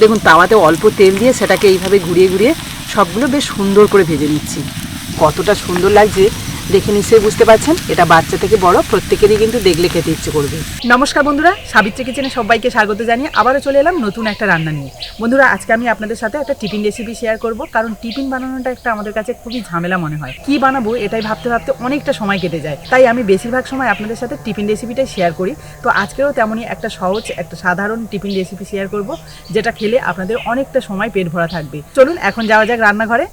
দেখুন, তাওয়াতে অল্প তেল দিয়ে সেটাকে এইভাবে ঘুরিয়ে ঘুরিয়ে সবগুলো বেশ সুন্দর করে ভেজে নিচ্ছি। কতটা সুন্দর লাগছে। দেখে নিশ্চয়ই বুঝতে পারছেন, এটা বাচ্চা থেকে বড়, প্রত্যেকেরই কিন্তু দেখলে খেতে ইচ্ছে করবে। নমস্কার বন্ধুরা, সাবিত্রী কিচেনে সবাইকে স্বাগত জানিয়ে আবারও চলে এলাম নতুন একটা রান্না নিয়ে। বন্ধুরা, আজকে আমি আপনাদের সাথে একটা টিফিন রেসিপি শেয়ার করব, কারণ টিফিন বানানোটা একটা আমাদের কাছে খুবই ঝামেলা মনে হয়। কি বানাবো, এটাই ভাবতে ভাবতে অনেকটা সময় কেটে যায়। তাই আমি বেশিরভাগ সময় আপনাদের সাথে টিফিন রেসিপিটাই শেয়ার করি। তো আজকেও তেমনই একটা সহজ, একটা সাধারণ টিফিন রেসিপি শেয়ার করব, যেটা খেলে আপনাদের অনেকটা সময় পেট ভরা থাকবে। চলুন, এখন যাওয়া যাক রান্নাঘরে।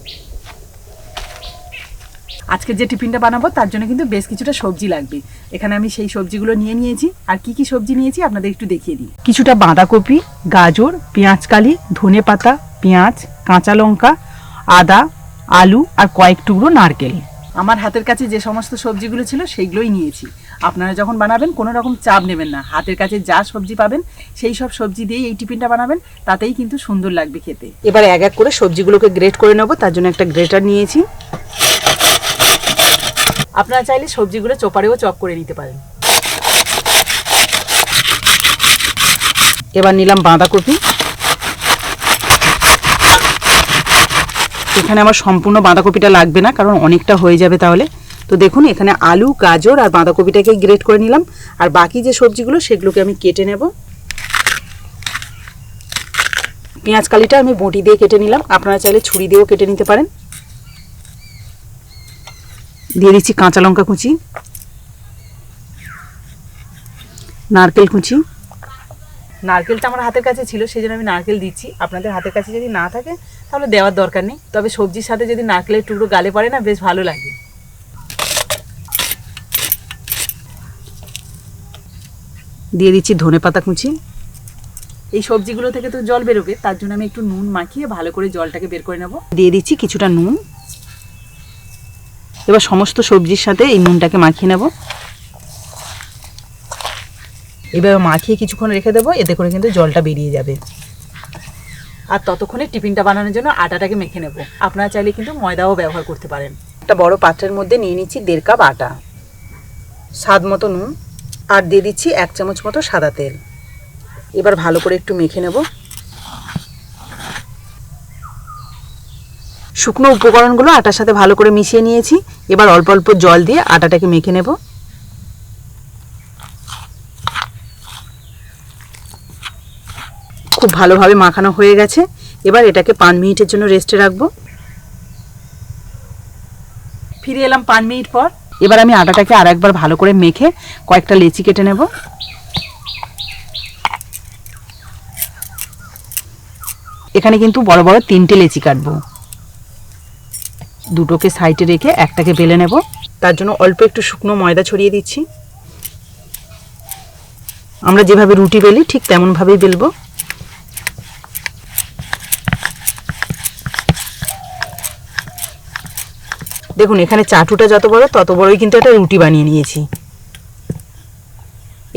আজকে যে টিফিনটা বানাবো, তার জন্য কিন্তু বেশ কিছুটা সবজি লাগবে। এখানে আমি সেই সবজিগুলো নিয়ে নিয়েছি। আর কি কি সবজি নিয়েছি আপনাদের একটু দেখিয়ে দিই। কিছুটা বাঁধাকপি, গাজর, পেঁয়াজকালি, ধনে পাতা, পেঁয়াজ, কাঁচা লঙ্কা, আদা, আলু আর কয়েক টুকরো নারকেল। আমার হাতের কাছে যে সমস্ত সবজিগুলো ছিল, সেইগুলোই নিয়েছি। আপনারা যখন বানাবেন, কোনো রকম চাপ নেবেন না। হাতের কাছে যা সবজি পাবেন, সেই সব সবজি দিয়েই এই টিফিনটা বানাবেন। তাতেই কিন্তু সুন্দর লাগবে খেতে। এবার এক এক করে সবজিগুলোকে গ্রেট করে নেব। তার জন্য একটা গ্রেটার নিয়েছি। আপনারা চাইলে সবজিগুলো চোপারেও চপ করে নিতে পারেন। এবার নিলাম বাঁধাকপি। এখানে আমার সম্পূর্ণ বাঁধাকপিটা লাগবে না, কারণ অনেকটা হয়ে যাবে তাহলে। তো দেখুন, এখানে আলু, গাজর আর বাঁধাকপিটাকে গ্রেট করে নিলাম। আর বাকি যে সবজিগুলো, সেগুলোকে আমি কেটে নেব। পেঁয়াজ কালিটা আমি বটি দিয়ে কেটে নিলাম। আপনারা চাইলে ছুরি দিয়েও কেটে নিতে পারেন। দিয়ে দিচ্ছি কাঁচা লঙ্কা কুচি নারকেল কুচি। নারকেলটা আমার হাতের কাছে ছিল সেই জন্য আমি নারকেল দিচ্ছি। আপনাদের হাতের কাছে যদি না থাকে তাহলে দেওয়ার দরকার নেই। তবে সবজির সাথে যদি নারকেলের টুকরো গালে পড়ে না বেশ ভালো লাগে। দিয়ে দিচ্ছি ধনে পাতা কুচি। এই সবজিগুলো থেকে তো জল বেরোবে তার জন্য আমি একটু নুন মাখিয়ে ভালো করে জলটাকে বের করে নেব। দিয়ে দিচ্ছি কিছুটা নুন। এবার সমস্ত সবজির সাথে এই নুনটাকে মাখিয়ে নেব। এবার মাখিয়ে কিছুক্ষণ রেখে দেবো, এতে করে কিন্তু জলটা বেরিয়ে যাবে। আর ততক্ষণে টিফিনটা বানানোর জন্য আটাটাকে মেখে নেব। আপনারা চাইলে কিন্তু ময়দাও ব্যবহার করতে পারেন। একটা বড় পাত্রের মধ্যে নিয়ে নিচ্ছি দেড় কাপ আটা, স্বাদ মতো নুন, আর দিয়ে দিচ্ছি এক চামচ মতো সাদা তেল। এবার ভালো করে একটু মেখে নেব। শুকনো উপকরণগুলো আটার সাথে ভালো করে মিশিয়ে নিয়েছি। এবার অল্প অল্প জল দিয়ে আটাটাকে মেখে নেব। খুব ভালোভাবে মাখানো হয়ে গেছে। এবার এটাকে পাঁচ মিনিটের জন্য রেস্টে রাখব। ফিরে এলাম পাঁচ মিনিট পর। এবার আমি আটাটাকে আর একবার ভালো করে মেখে কয়েকটা লেচি কেটে নেব। এখানে কিন্তু বড় বড় তিনটে লেচি কাটবো। দুটোকে সাইডে রেখে একটাকে বেলে নেব। তার জন্য অল্প একটু শুকনো ময়দা ছড়িয়ে দিচ্ছি। আমরা যেভাবে রুটি বেলি, ঠিক তেমনভাবেই বেলবো। দেখুন, এখানে চাটুটা যত বড়, তত বড়ই কিন্তু একটা রুটি বানিয়ে নিয়েছি।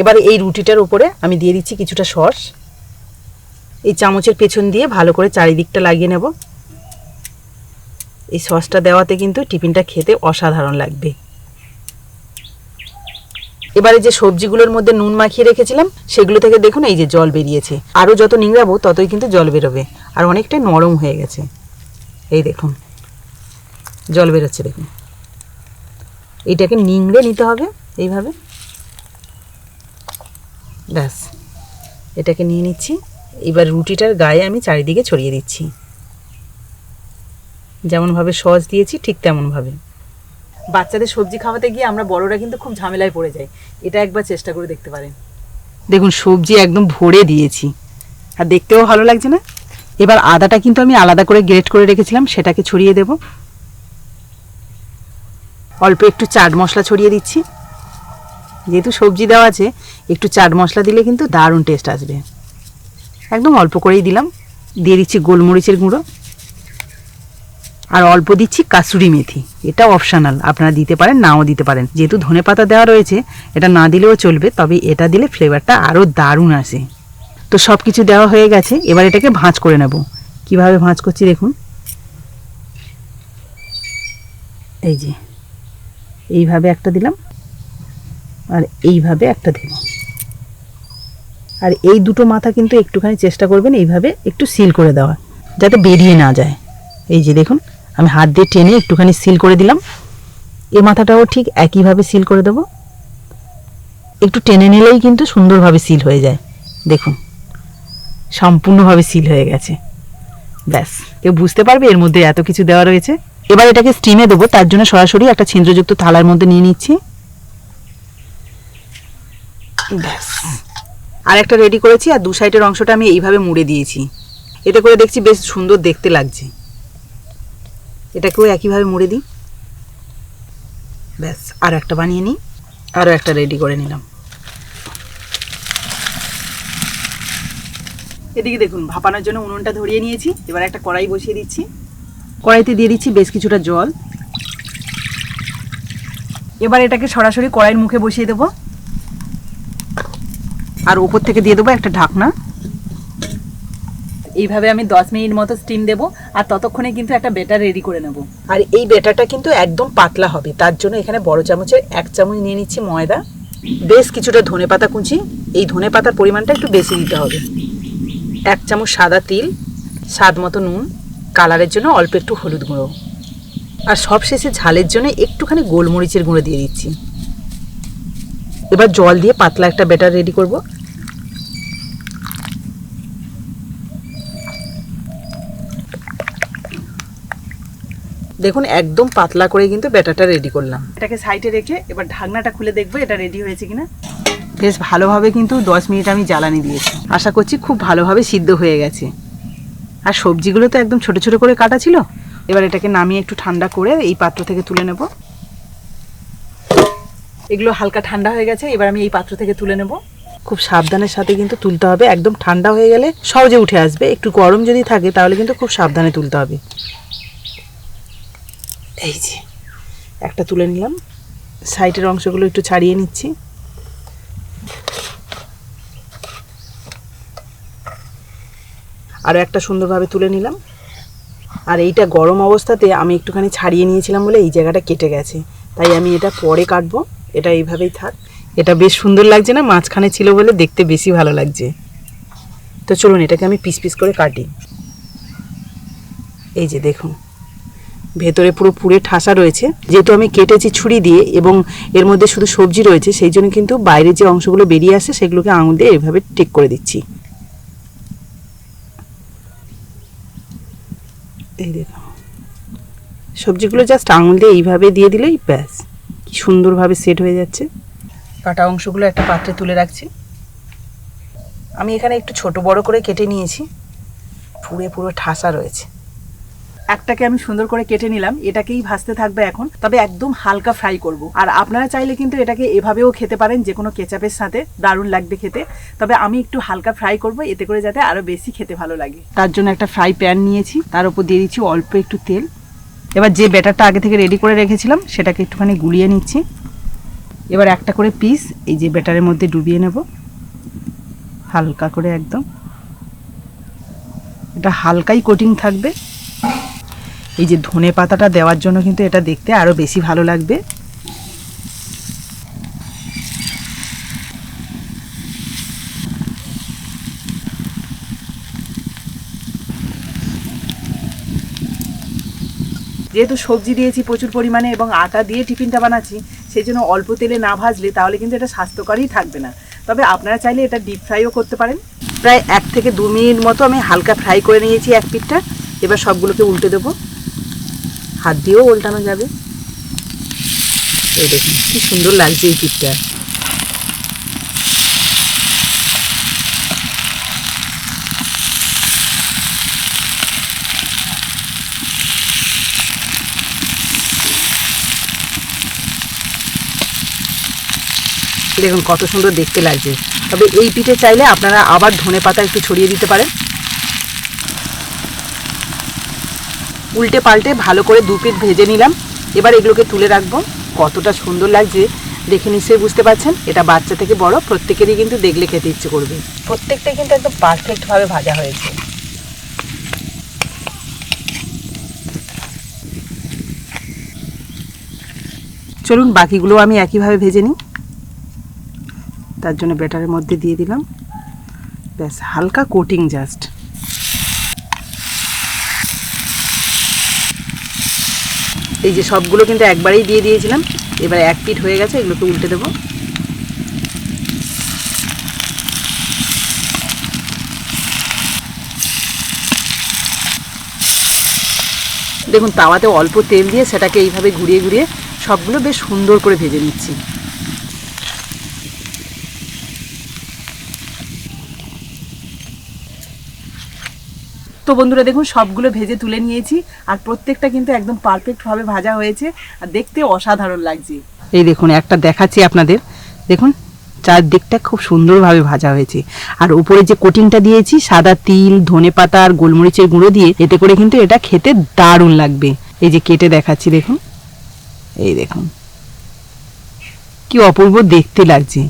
এবার এই রুটিটার উপরে আমি দিয়ে দিচ্ছি কিছুটা সস এই চামচের পেছন দিয়ে ভালো করে চারিদিকটা লাগিয়ে নেব। এই সসটা দেওয়াতে কিন্তু টিফিনটা খেতে অসাধারণ লাগবে। এবারে যে সবজিগুলোর মধ্যে নুন মাখিয়ে রেখেছিলাম, সেগুলো থেকে দেখুন এই যে জল বেরিয়েছে। আরও যত নিংড়াবো, ততই কিন্তু জল বেরোবে। আর অনেকটাই নরম হয়ে গেছে। এই দেখুন, জল বেরোচ্ছে দেখুন। এটাকে নিংড়ে নিতে হবে এইভাবে। ব্যাস, এটাকে নিয়ে নিচ্ছি। এবার রুটিটার গায়ে আমি চারিদিকে ছড়িয়ে দিচ্ছি। যেমনভাবে সস দিয়েছি, ঠিক তেমনভাবে। বাচ্চাদের সবজি খাওয়াতে গিয়ে আমরা বড়রা কিন্তু খুব ঝামেলায় পড়ে যাই। এটা একবার চেষ্টা করে দেখতে পারেন। দেখুন, সবজি একদম ভরে দিয়েছি। আর দেখতেও ভালো লাগছে না? এবার আদাটা কিন্তু আমি আলাদা করে গ্রেট করে রেখেছিলাম, সেটাকে ছড়িয়ে দেব। অল্প একটু চাট মশলা ছড়িয়ে দিচ্ছি। যেহেতু সবজি দেওয়া আছে, একটু চাট মশলা দিলে কিন্তু দারুণ টেস্ট আসবে। একদম অল্প করেই দিলাম। দিয়ে দিচ্ছি গোলমরিচের গুঁড়ো। আর অল্প দিচ্ছি কাসুরি মেথি। এটা অপশনাল আপনারা দিতে পারেন, নাও দিতে পারেন। যেহেতু ধনে পাতা দেওয়া রয়েছে, এটা না দিলেও চলবে, তবে এটা দিলে ফ্লেভারটা আরও দারুণ আসে। তো সব কিছু দেওয়া হয়ে গেছে, এবার এটাকে ভাঁজ করে নেব। কীভাবে ভাঁজ করছি দেখুন। এই যে, এইভাবে একটা দিলাম, আর এইভাবে একটা দিলাম আর এই দুটো মাথা কিন্তু একটুখানি চেষ্টা করবেন এইভাবে একটু সিল করে দেওয়া যাতে বেরিয়ে না যায়। এই যে দেখুন আমি হাত দিয়ে টেনে একটুখানি সিল করে দিলাম। এ মাথাটাও ঠিক একইভাবে সিল করে দেবো। একটু টেনে নিলেই কিন্তু সুন্দরভাবে সিল হয়ে যায়। দেখুন, সম্পূর্ণভাবে সিল হয়ে গেছে। ব্যাস, কেউ বুঝতে পারবে এর মধ্যে এত কিছু দেওয়া রয়েছে? এবার এটাকে স্টিমে দেবো, তার জন্য সরাসরি একটা ছিদ্রযুক্ত থালার মধ্যে নিয়ে নিচ্ছি। ব্যাস আর একটা রেডি করেছি, আর দু সাইডের অংশটা আমি এইভাবে মুড়ে দিয়েছি। এটা করে দেখছি বেশ সুন্দর দেখতে লাগছে। এটাকেও একইভাবে মুড়ে দিই। ব্যাস, আর একটা বানিয়ে নিই আরও একটা রেডি করে নিলাম। এদিকে দেখুন, ভাপানোর জন্য উনুনটা ধরিয়ে নিয়েছি, এবার একটা কড়াই বসিয়ে দিচ্ছি। কড়াইতে দিয়ে দিচ্ছি বেশ কিছুটা জল। এবার এটাকে সরাসরি কড়াইয়ের মুখে বসিয়ে দেবো। আর উপর থেকে দিয়ে দেবো একটা ঢাকনা। এইভাবে আমি দশ মিনিট মতো স্টিম দেবো, আর ততক্ষণে কিন্তু একটা বেটার রেডি করে নেব। আর এই বেটারটা কিন্তু একদম পাতলা হবে, তার জন্য এখানে বড় চামচের এক চামচ নিয়ে নিচ্ছি ময়দা, বেশ কিছুটা ধনে পাতা কুচি, এই ধনে পাতার পরিমাণটা একটু বেশি দিতে হবে। এক চামচ সাদা তিল, স্বাদ মতো নুন, কালারের জন্য অল্প একটু হলুদ গুঁড়ো। আর সবশেষে ঝালের জন্য একটুখানি গোলমরিচের গুঁড়ো দিয়ে দিচ্ছি। এবার জল দিয়ে পাতলা একটা ব্যাটার রেডি করব। দেখুন একদম পাতলা করে কিন্তু ব্যাটারটা রেডি করলাম। এটাকে সাইডে রেখে এবার ঢাকনাটা খুলে দেখব এটা রেডি হয়েছে কিনা। বেশ ভালোভাবে কিন্তু দশ মিনিট আমি জ্বালানি দিয়েছি। আশা করছি খুব ভালোভাবে সিদ্ধ হয়ে গেছে। আর সবজিগুলো তো একদম ছোট ছোট করে কাটা ছিল। এবার এটাকে নামিয়ে একটু ঠান্ডা করে এই পাত্র থেকে তুলে নেব। এগুলো হালকা ঠান্ডা হয়ে গেছে এবার আমি এই পাত্র থেকে তুলে নেব। খুব সাবধানের সাথে কিন্তু তুলতে হবে। একদম ঠান্ডা হয়ে গেলে সহজে উঠে আসবে। একটু গরম যদি থাকে তাহলে কিন্তু খুব সাবধানে তুলতে হবে। এই যে, একটা তুলে নিলাম। সাইডের অংশগুলো একটু ছাড়িয়ে নিচ্ছি। আরও একটা সুন্দরভাবে তুলে নিলাম। আর এইটা গরম অবস্থাতে আমি একটুখানি ছাড়িয়ে নিয়েছিলাম বলে এই জায়গাটা কেটে গেছে। তাই আমি এটা পরে কাটবো। এটা এইভাবেই থাক। এটা বেশ সুন্দর লাগছে না? মাঝখানে ছিল বলে দেখতে বেশি ভালো লাগছে। তো চলুন এটাকে আমি পিস পিস করে কাটি। এই যে দেখুন। ভেতরে পুরো পুড়ে ঠাসা রয়েছে। যেহেতু আমি কেটেছি ছুরি দিয়ে এবং এর মধ্যে শুধু সবজি রয়েছে, সেই জন্য কিন্তু বাইরে যে অংশগুলো বেরিয়ে আসে সেগুলোকে আঙুল দিয়ে এভাবে ঠিক করে দিচ্ছি। এই দেখো। সবজিগুলো জাস্ট আঙুল দিয়ে এইভাবে দিয়ে দিলেই ব্যাস। কি সুন্দরভাবে সেট হয়ে যাচ্ছে। কাটা অংশগুলো একটা পাত্রে তুলে রাখছি। আমি এখানে একটু ছোট বড় করে কেটে নিয়েছি। পুরে পুরো ঠাসা রয়েছে। একটাকে আমি সুন্দর করে কেটে নিলাম, এটাকেই ভাজতে থাকবে এখন। তবে একদম হালকা ফ্রাই করব। আর আপনারা চাইলে কিন্তু এটাকে এভাবেও খেতে পারেন যে কোনো কেচাপের সাথে, দারুণ লাগবে খেতে। তবে আমি একটু হালকা ফ্রাই করব, এতে করে যাতে আরও বেশি খেতে ভালো লাগে। তার জন্য একটা ফ্রাই প্যান নিয়েছি, তার উপর দিয়ে দিচ্ছি অল্প একটু তেল। এবার যে ব্যাটারটা আগে থেকে রেডি করে রেখেছিলাম, সেটাকে একটুখানি গুলিয়ে নিচ্ছি। এবার একটা করে পিস, এই যে ব্যাটারের মধ্যে ডুবিয়ে নেব। হালকা করে একদম। এটা হালকাই কোটিং থাকবে। এই যে ধনে পাতাটা দেওয়ার জন্য কিন্তু এটা দেখতে আরও বেশি ভালো লাগবে। যেহেতু সবজি দিয়েছি প্রচুর পরিমাণে এবং আটা দিয়ে টিফিনটা বানাচ্ছি সেই জন্য অল্প তেলে না ভাজলে তাহলে কিন্তু এটা স্বাস্থ্যকরই থাকবে না। তবে আপনারা চাইলে এটা ডিপ ফ্রাইও করতে পারেন। প্রায় এক থেকে দু মিনিট মতো আমি হালকা ফ্রাই করে নিয়েছি এক পিঠটা। এবার সবগুলোকে উল্টে দেবো। হাত দিয়েও উল্টানো যাবে। এই দেখুন, কি সুন্দর লাগছে এই পিঠটা দেখুন, কত সুন্দর দেখতে লাগছে। তবে এই পিঠে চাইলে আপনারা আবার ধনে পাতা একটু ছড়িয়ে দিতে পারেন। উল্টে পাল্টে ভালো করে দু পিঠ ভেজে নিলাম। এবার এগুলোকে তুলে রাখব। কতটা সুন্দর লাগছে দেখে নিশ্চয়ই বুঝতে পারছেন। এটা বাচ্চা থেকে বড় প্রত্যেকেরই কিন্তু দেখলে খেতে ইচ্ছে করবে। প্রত্যেকটা কিন্তু একদম পারফেক্টভাবে ভাজা হয়েছে। চলুন বাকিগুলো আমি একইভাবে ভেজে নিই। তার জন্য ব্যাটারের মধ্যে দিয়ে দিলাম। ব্যাস হালকা কোটিং জাস্ট এই যে সবগুলো কিন্তু একবারেই দিয়ে দিয়েছিলাম। এবার এক পিট হয়ে গেছে, এগুলোকে উল্টে দেবো। দেখুন, তাওয়াতে অল্প তেল দিয়ে সেটাকে এইভাবে ঘুরিয়ে ঘুরিয়ে সবগুলো বেশ সুন্দর করে ভেজে নিচ্ছি। তো বন্ধুরা দেখুন সবগুলো ভেজে তুলে নিয়েছি আর প্রত্যেকটা কিন্তু একদম পারফেক্টভাবে ভাজা হয়েছে আর দেখতে অসাধারণ লাগছে। এই দেখুন একটা দেখাচ্ছি আপনাদের। দেখুন চারদিকটা খুব সুন্দরভাবে ভাজা হয়েছে। আর উপরে যে কোটিংটা দিয়েছি সাদা তিল ধনে পাতা আর গোলমরিচের গুঁড়ো দিয়ে এতে করে কিন্তু এটা খেতে দারুণ লাগবে। এই যে কেটে দেখাচ্ছি দেখুন। এই দেখুন কি অপূর্ব দেখতে লাগছে।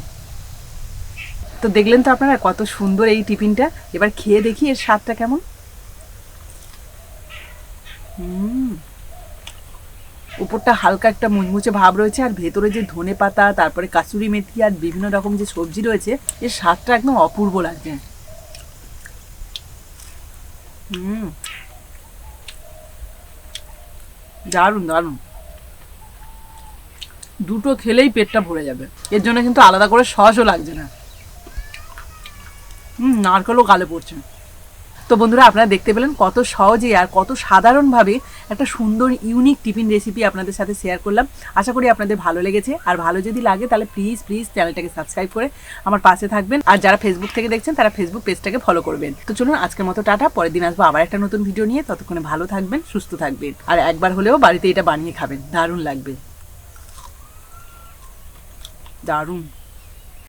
তো দেখলেন তো আপনারা কত সুন্দর এই টিফিনটা। এবার খেয়ে দেখি এর স্বাদটা কেমন। উপরটা হালকা একটা মুচমুচে ভাব রয়েছে আর ভেতরে যে ধনে পাতা, তারপরে কাসুরি মেথি আর বিভিন্ন রকম যে সবজি রয়েছে, এর স্বাদটা একদম অপূর্ব লাগছে। হুম। দারুণ দারুণ। দুটো খেলেই পেটটা ভরে যাবে। এর জন্য কিন্তু আলাদা করে সসও লাগছে না। হুম, নারকেলও গালে পড়ছে। তো বন্ধুরা, আপনারা দেখতে পেলেন কত সহজে আর কত সাধারণভাবে একটা সুন্দর ইউনিক টিফিন রেসিপি আপনাদের সাথে শেয়ার করলাম। আশা করি আপনাদের ভালো লেগেছে। আর ভালো যদি লাগে, তাহলে প্লিজ প্লিজ চ্যানেলটাকে সাবস্ক্রাইব করে আমার পাশে থাকবেন। আর যারা ফেসবুক থেকে দেখছেন, তারা ফেসবুক পেজটাকে ফলো করবেন। তো চলুন, আজকের মতো টাটা। পরের দিন আসব আবার একটা নতুন ভিডিও নিয়ে। ততক্ষণে ভালো থাকবেন, সুস্থ থাকবেন। আর একবার হলেও বাড়িতে এটা বানিয়ে খাবেন। দারুণ লাগবে। দারুণ।